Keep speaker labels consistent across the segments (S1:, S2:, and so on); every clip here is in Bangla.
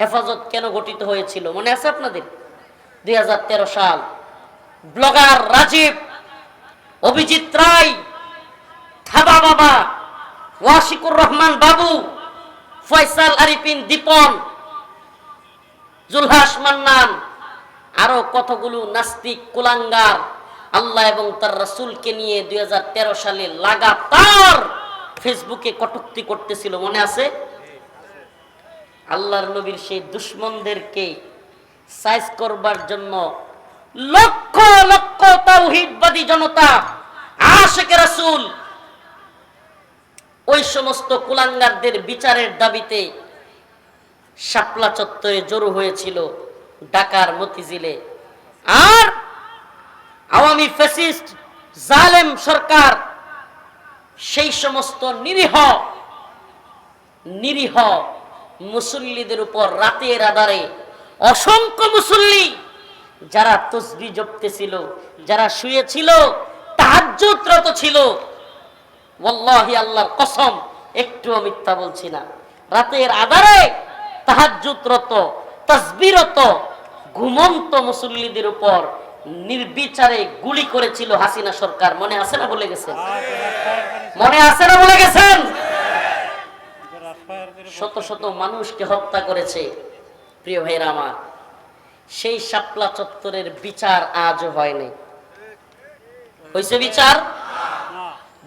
S1: হেফাজত কেন গঠিত হয়েছিল? মনে আছে আপনাদের? দুই হাজার তেরো সাল। ব্লগার রাজীব, অভিজিৎ রায়, থাবা বাবা, ওয়াশিকুর রহমান বাবু, ফয়সাল আরিফিন দীপন, জুলহাস মান্নান, আরও কতগুলো নাস্তিক কুলাঙ্গার আল্লাহ এবং তার রাসূলকে নিয়ে দুই হাজার তেরো সালে লাগাতার ফেসবুকে কটূক্তি করতেছিল, মনে আছে? আল্লাহর নবীর সেই দুশ্মনদেরকে সাইজ করবার জন্য লক্ষ লক্ষ তাওহীদবাদী জনতা, আশেকে রাসূল, ওই সমস্ত কুলাঙ্গারদের বিচারের দাবিতে শাপলা চত্বরে জড়ো হয়েছিল ঢাকার মতিঝিলে। আর আওয়ামী ফ্যাসিস্ট জালেম সরকার সেই সমস্ত নিরীহ নিরীহ মুসল্লিদের উপর রাতের আধারে অসংখ্য মুসল্লি যারা তসবি জপতেছিল যারা শুয়েছিল তাহাজ্জুদরত ছিল। ওয়াল্লাহি আল্লাহর কসম একটুও মিথ্যা বলছি না। রাতের আধারে তাহাজ্জুদরত তসবিরত ঘুমন্ত মুসল্লিদের উপর নির্বিচারে গুলি করেছিল হাসিনা সরকার। মনে আছে না বলে গেছেন? মনে আছে না বলে গেছেন? শত শত মানুষকে হত্যা করেছে। প্রিয় ভাইরা আমার সেই শাপলা চত্বরের বিচার আজও হয়নি হয়েছে বিচার?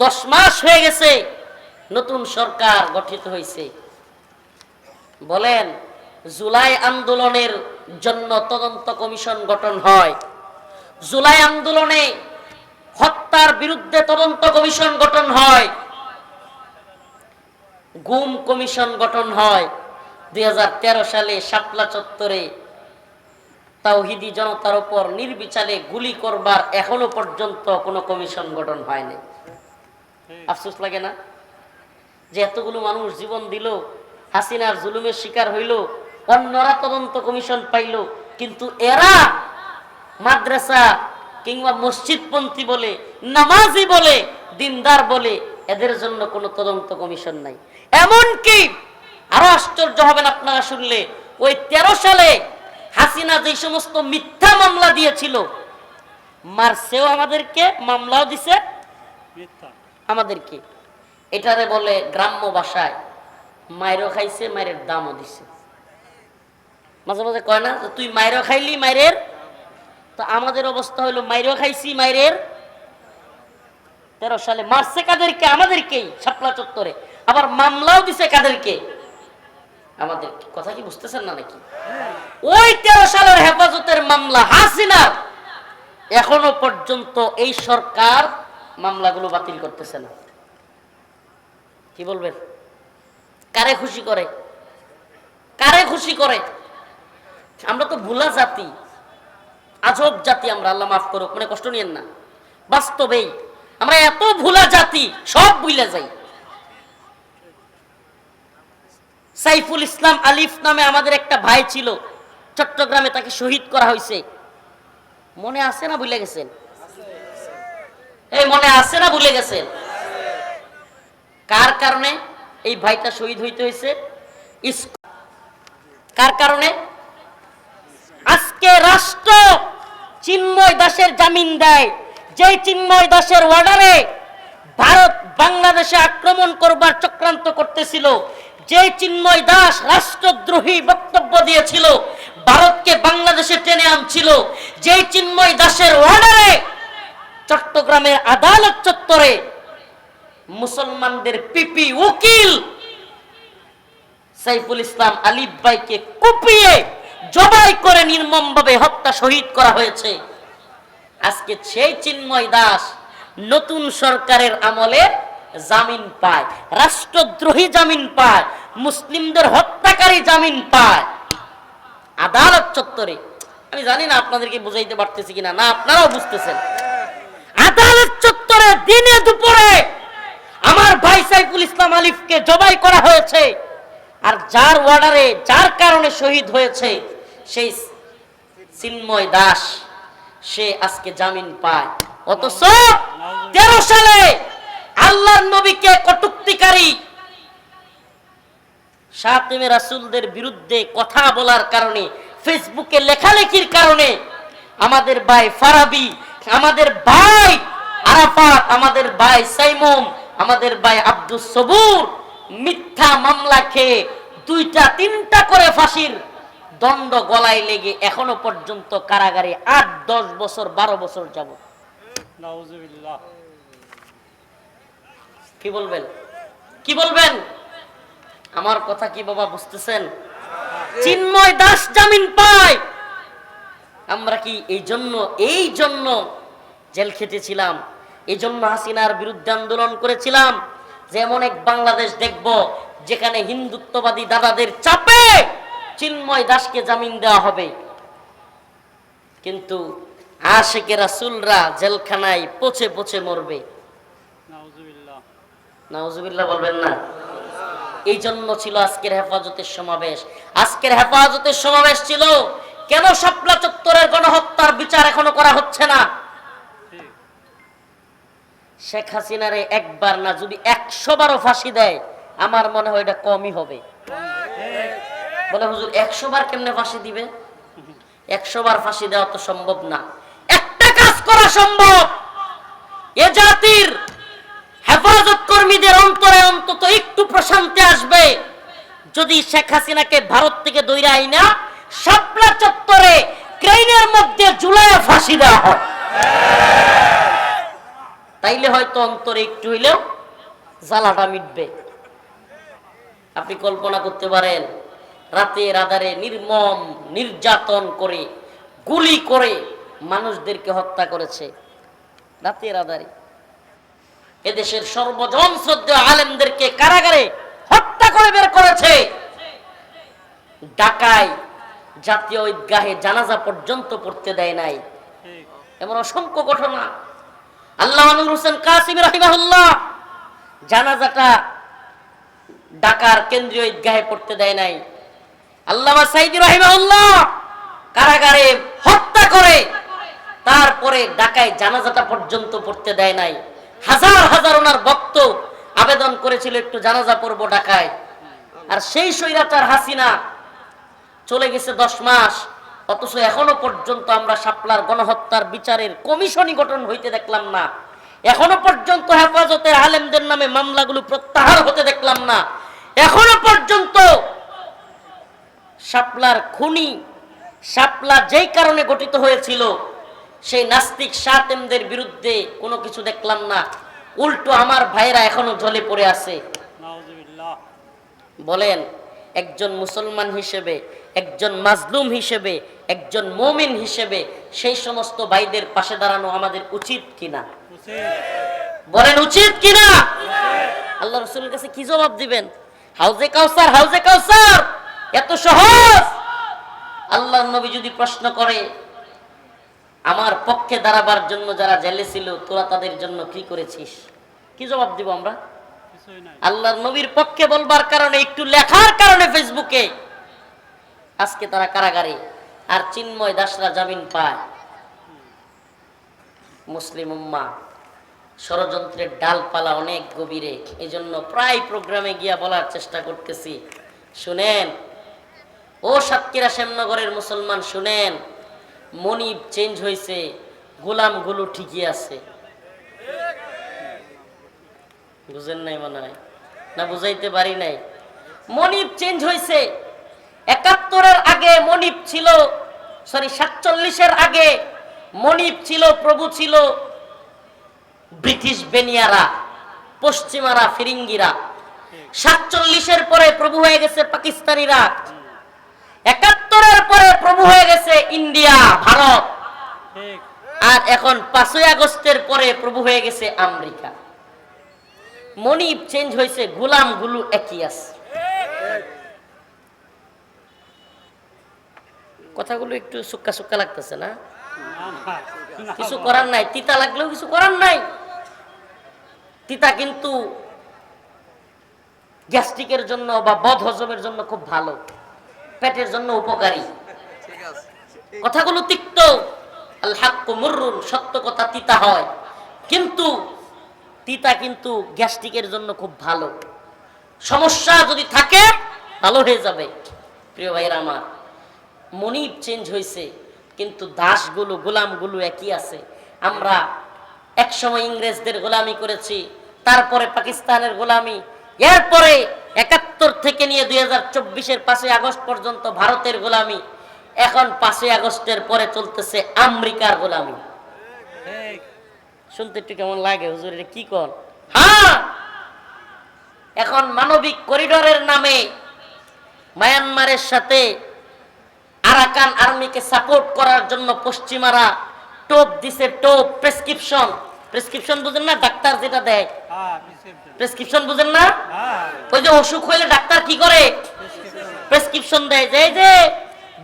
S1: দশ মাস হয়ে গেছে নতুন সরকার গঠিত হয়েছে। বলেন জুলাই আন্দোলনের জন্য তদন্ত কমিশন গঠন হয়। জুলাই আন্দোলনে হত্যার বিরুদ্ধে তদন্ত কমিশন গঠন হয়। গুম কমিশন গঠন হয়। দুই সালে শাপলা চত্বরে তাওহিদি জনতার উপর নির্বিচারে গুলি করবার এখনও পর্যন্ত কোনো কমিশন গঠন হয়নি। আফসোস লাগে না? যে এতগুলো মানুষ জীবন দিল, হাসিনার জুলুমের শিকার হইল, অন্যরা তদন্ত কমিশন পাইল, কিন্তু এরা মাদ্রাসা কিংবা মসজিদপন্থী বলে, নামাজি বলে, দিনদার বলে এদের জন্য কোনো তদন্ত কমিশন নাই। এমনকি আরও আশ্চর্য হবেন আপনারা শুনলে ওই তেরো সালে হাসিনা যে সমস্ত মিথ্যা মামলা দিয়েছিল মারছেও আমাদেরকে মামলাও দিছে আমাদেরকে। এটারে বলে গ্রাম্য ভাষায় মায়েরও খাইছে মায়ের দামও দিছে। মাঝে মাঝে কয় না যে তুই মায়েরও খাইলি মায়ের তো আমাদের অবস্থা হলো মায়েরও খাইছি মায়ের তেরো সালে মারছে কাদেরকে? আমাদেরকেই, শাপলা চত্বরে। আবার মামলাও দিছে কাদেরকে? আমাদের কথা কি বুঝতেছেন না নাকি? ওই তেরো সালের হেফাজতের মামলা, হাসিনার। এখনও পর্যন্ত এই সরকার মামলাগুলো বাতিল করতেছে না। কি বলবেন? কারে খুশি করে? কারে খুশি করে? আমরা তো ভুলা জাতি। আজব জাতি আমরা, আল্লাহ মাফ করুক মানে কষ্ট নিয়েন না। বাস্তবেই আমরা এত ভুলা জাতি, সব ভুলে যাই। সাইফুল ইসলাম আলিফ নামে আমাদের একটা ভাই ছিল, চট্টগ্রামে তাকে শহীদ করা হয়েছে। মনে আছে না ভুলে গেছেন? এই মনে আছে না ভুলে গেছেন? কার কারণে এই ভাইটা শহীদ হইতে হয়েছে? কার কারণে? আজকে রাষ্ট্র চিন্ময় দাসের জামিন দেয়। যে চিন্ময় দাসের অর্ডারে ভারত বাংলাদেশে আক্রমণ করবার চক্রান্ত করতেছিল যে চিন্ময় দাস রাষ্ট্রদ্রোহী বক্তব্য দিয়েছিল, ভারতকে বাংলাদেশে টেনে আনছিল যে চিন্ময় দাসের অর্ডারে চট্টগ্রামের আদালত চত্বরে মুসলমানদের পিপি উকিল সাইফুল ইসলাম আলিফ ভাইকে কুপিয়ে জবাই করে নির্মমভাবে হত্যা শহীদ করা হয়েছে। আজকে সেই চিন্ময় দাস নতুন সরকারের আমলে জামিন পায়, রাষ্ট্রদ্রোহী জামিন পায়, মুসলিমদের হত্যাকারী জামিন পায়। আদালত চত্বরে, আমি জানি না আপনাদেরকে বুঝাইতে পারতেছি কিনা, না আপনারাও বুঝতেছেন। আদালত চত্বরে দিনে দুপুরে আমার ভাই সাইফুল ইসলাম আলিফকে জবাই করা হয়েছে আর যার অর্ডারে যার কারণে শহীদ হয়েছে সেই চিন্ময় দাস। সে আজকে জামিন পায়। অথচ তেরো সালে আল্লাহর নবীকে কটুক্তিকারী সাতিমে রাসুলদের বিরুদ্ধে কথা বলার কারণে, ফেসবুকে লেখালেখির কারণে আমাদের ভাই ফারাবি, আমাদের ভাই আরাফাত, আমাদের ভাই সাইমুম আমাদের ভাই আব্দুল সবুর মিথ্যা মামলা খেয়ে দুইটা, তিনটা করে ফাঁসির দণ্ড গলায় লেগে এখনও পর্যন্ত কারাগারে আট দশ বছর বারো বছর যাব কি বলবেন? কি বলবেন? আমার কথা কি বাবা বুঝতেছেন? চিন্ময় দাস জামিন পায়। আমরা কি এই জন্য এই জন্য জেল খেটেছিলাম? এই জন্য হাসিনার বিরুদ্ধে আন্দোলন করেছিলাম? যে এমন এক বাংলাদেশ দেখব যেখানে হিন্দুত্ববাদী দাদাদের চাপে চিন্ময় দাসকে জামিন দেওয়া হবে। কিন্তু আশেকে রাসুলরা জেলখানায় পচে পচে মরবে।
S2: নাউজুবিল্লাহ।
S1: বলবেন না। এই জন্য ছিল আজকের হেফাজতের সমাবেশ। আজকের হেফাজতের সমাবেশ ছিল কেন শাপলা চত্বরের গণহত্যার বিচার এখনও করা হচ্ছে না? শেখ হাসিনারে একবার না যদি একশো বারও ফাঁসি দেয় আমার মনে হয় এটা কমই হবে। বলে, হুজুর, একশো বার কেমনে ফাঁসি দিবে? একশো বার ফাঁসি দেওয়া তো সম্ভব না। একটা কাজ করা সম্ভব! এ জাতির হেফাজত কর্মীদের অন্তরে অন্তত একটু প্রশান্তি আসবে। যদি শেখ হাসিনাকে ভারত থেকে দৈরা আইনা, শাপলা চত্বরে ক্রেনের মধ্যে জুলাই ফাঁসি দেওয়া হয়। তাইলে হয়তো অন্তরে একটু হইলেও জ্বালাটা মিটবে। আপনি কল্পনা করতে পারেন রাতের আধারে নির্মম, নির্যাতন করে, গুলি করে মানুষদেরকে হত্যা করেছে। রাতে আধারে এদেশের সর্বজন শ্রদ্ধেয় আলেমদেরকে কারাগারে হত্যা করে বের করেছে। ঢাকায় জাতীয় ঈদগাহে জানাজা পর্যন্ত পড়তে দেয় নাই। এমন অসংখ্য ঘটনা। আল্লাহ আনুর হোসেন কাসিম রাহিমাহুল্লাহ জানাজাটা ঢাকার কেন্দ্রীয় ঈদগাহে পড়তে দেয় নাই। আল্লামা সাইদি রাহিমাহুল্লাহ কারাগারে হত্যা করে তারপরে ঢাকায় জানাজাটা পর্যন্ত পড়তে দেয় নাই। হাজার হাজার ওনার ভক্ত আবেদন করেছিল একটু জানাজা পড়ব ঢাকায়। আর সেই স্বৈরাচার হাসিনা চলে গেছে দশ মাস, অথচ এখনও পর্যন্ত আমরা শাপলার গণহত্যার বিচারের কমিশনই গঠন হইতে দেখলাম না। এখনও পর্যন্ত হেফাজতের আলেমদের নামে মামলাগুলো প্রত্যাহার হতে দেখলাম না। এখনও পর্যন্ত শাপলার খুনি শাপলা যেই কারণে গঠিত হয়েছিল সেই নাস্তিক সাতেমদের বিরুদ্ধে কোনো কিছু দেখলাম না। উল্টো আমার ভাইরা এখনও জ্বলে পড়ে আছে। বলেন একজন মুসলমান হিসেবে একজন মাজলুম হিসেবে একজন মমিন হিসেবে সেই সমস্ত ভাইদের পাশে দাঁড়ানো আমাদের উচিত কিনা? বলেন উচিত কিনা? আল্লাহ রসুলের কাছে কি জবাব দিবেন? হাউজে কাউসার হাউজে কাউসার! এত সহজ? আল্লাহ নবী যদি প্রশ্ন করে আমার পক্ষে দাঁড়াবার জন্য যারা জেলে ছিল তোরা তাদের জন্য কি করেছিস? কি জবাব দিব আমরা? আল্লাহর নবীর পক্ষে বলবার কারণে একটু লেখার কারণে ফেসবুকে। আজকে তারা কারাগারে আর চিন্ময় দাসরা জামিন পায়। মুসলিম উম্মা ষড়যন্ত্রের ডালপালা অনেক গভীরে। এই জন্য প্রায় প্রোগ্রামে গিয়া বলার চেষ্টা করতেছি। শুনেন ও সাতক্ষীরা শ্যামনগরের মুসলমান, শুনেন, মনিব চেঞ্জ হয়েছে গোলামগুলো ঠিকই আছে। বুঝেন নাই মনে হয়? না বুঝাইতে পারি নাই? মনিব চেঞ্জ হয়েছে। একাত্তরের আগে মনিব ছিল সরি সাতচল্লিশের আগে মনিব ছিল, প্রভু ছিল ব্রিটিশ বেনিয়ারা, পশ্চিমারা, ফিরিঙ্গিরা। সাতচল্লিশের পরে প্রভু হয়ে গেছে পাকিস্তানিরা। একাত্তরের পরে প্রভু হয়ে গেছে ইন্ডিয়া ভারত। আর এখন পাঁচই আগস্টের পরে প্রভু হয়ে গেছে আমেরিকা। মনিব চেঞ্জ হয়েছে গোলামগুলো একই আছে কথাগুলো একটু সুক্কা সুক্কা লাগতেছে না? কিছু করার নাই তিতা লাগলেও কিছু করার নাই। তিতা কিন্তু গ্যাস্ট্রিকের জন্য বা বদ হজমের জন্য খুব ভালো। পেটের জন্য উপকারী। কথাগুলো তিক্ত। মুররুন সত্য কথা তিতা হয়। কিন্তু তিতা কিন্তু গ্যাস্ট্রিকের জন্য খুব ভালো। সমস্যা যদি থাকে ভালো হয়ে যাবে। প্রিয় ভাইয়েরা আমার মনিব চেঞ্জ হয়েছে কিন্তু দাসগুলো গোলামগুলো একই আছে। আমরা একসময় ইংরেজদের গোলামি করেছি তারপরে পাকিস্তানের গোলামি এরপরে একাত্তর থেকে নিয়ে দুই হাজার চব্বিশের পাঁচই আগস্ট পর্যন্ত ভারতের গোলামি। এখন পাঁচই আগস্টের পরে চলতেছে আমেরিকার গোলামি। শুনতে একটু কেমন লাগে হুজুর এটা কি কর হ্যাঁ! এখন মানবিক করিডোরের নামে মায়ানমারের সাথে আরাকান আর্মিকে সাপোর্ট করার জন্য পশ্চিমারা টোপ দিছে টোপ প্রেসক্রিপশন। প্রেসক্রিপশন বুঝেন না ডাক্তার যেটা দেয়।
S2: হ্যাঁ প্রেসক্রিপশন
S1: প্রেসক্রিপশন বুঝেন না?
S2: হ্যাঁ।
S1: ওই যে অসুখ হইলে ডাক্তার কি করে?
S2: প্রেসক্রিপশন
S1: দেয় যে এই যে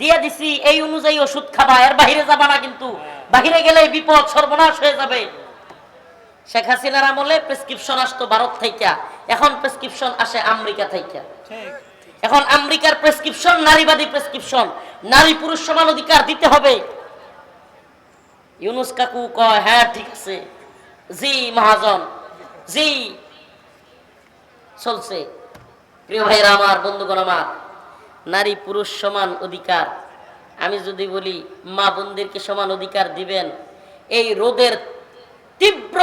S1: দিয়ে দিছি এই অনুযায়ী ওষুধ খাবা এর বাহিরে যাবা না কিন্তু। বাহিরে গেলে বিপদ সর্বনাশ হয়ে যাবে। শেখ হাসিনার আমলে প্রেসক্রিপশন আসতো ভারত থেকে এখন প্রেসক্রিপশন আসে আমেরিকা থেকে
S2: ঠিক।
S1: এখন আমেরিকার প্রেসক্রিপশন নারীবাদী প্রেসক্রিপশন নারী পুরুষ সমান অধিকার দিতে হবে। ইউনুস কাকু কয় হ্যাঁ ঠিক আছে। জি, মহাজন। জি। চলছে। প্রিয় ভাইরা আমার, বন্ধুগণ আমার, নারী পুরুষ সমান অধিকার। আমি যদি বলি, মা বোনদেরকে সমান অধিকার দিবেন, এই রোদের তীব্র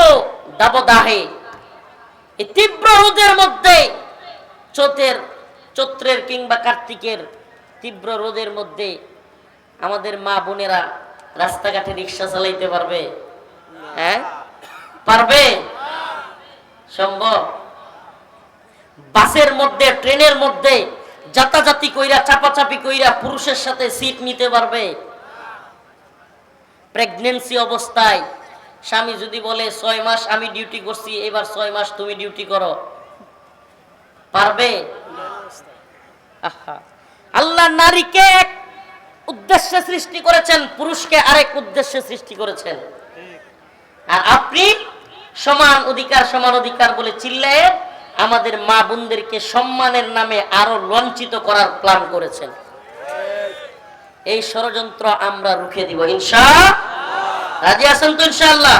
S1: দাবদাহে, এই তীব্র রোদের মধ্যে, চোতের, চৈত্রের কিংবা কার্তিকের তীব্র রোদের মধ্যে আমাদের মা বোনেরা রাস্তাঘাটে রিক্সা চালাইতে পারবে। হ্যাঁ? পারবে? সম্ভব বাসের মধ্যে, ট্রেনের মধ্যে যাতাযাতি কইরা, চাপাচাপি কইরা পুরুষের সাথে সিট নিতে পারবে? প্রেগনেন্সি অবস্থায়, স্বামী যদি বলে, ছয় মাস আমি ডিউটি করছি, এবার ছয় মাস তুমি ডিউটি করো। পারবে? আল্লাহ নারীকে এক উদ্দেশ্যে সৃষ্টি করেছেন, পুরুষকে আরেক উদ্দেশ্যে সৃষ্টি করেছেন। আর আপনি সমান অধিকার সমান অধিকার বলে চিল্লায় আমাদের মা বোনদেরকে সম্মানের নামে আরও লঞ্চিত করার প্ল্যান করেছেন। এই ষড়যন্ত্র আমরা রুখে দিব, ইনশা রাজি আছেন তো ইনশাআল্লাহ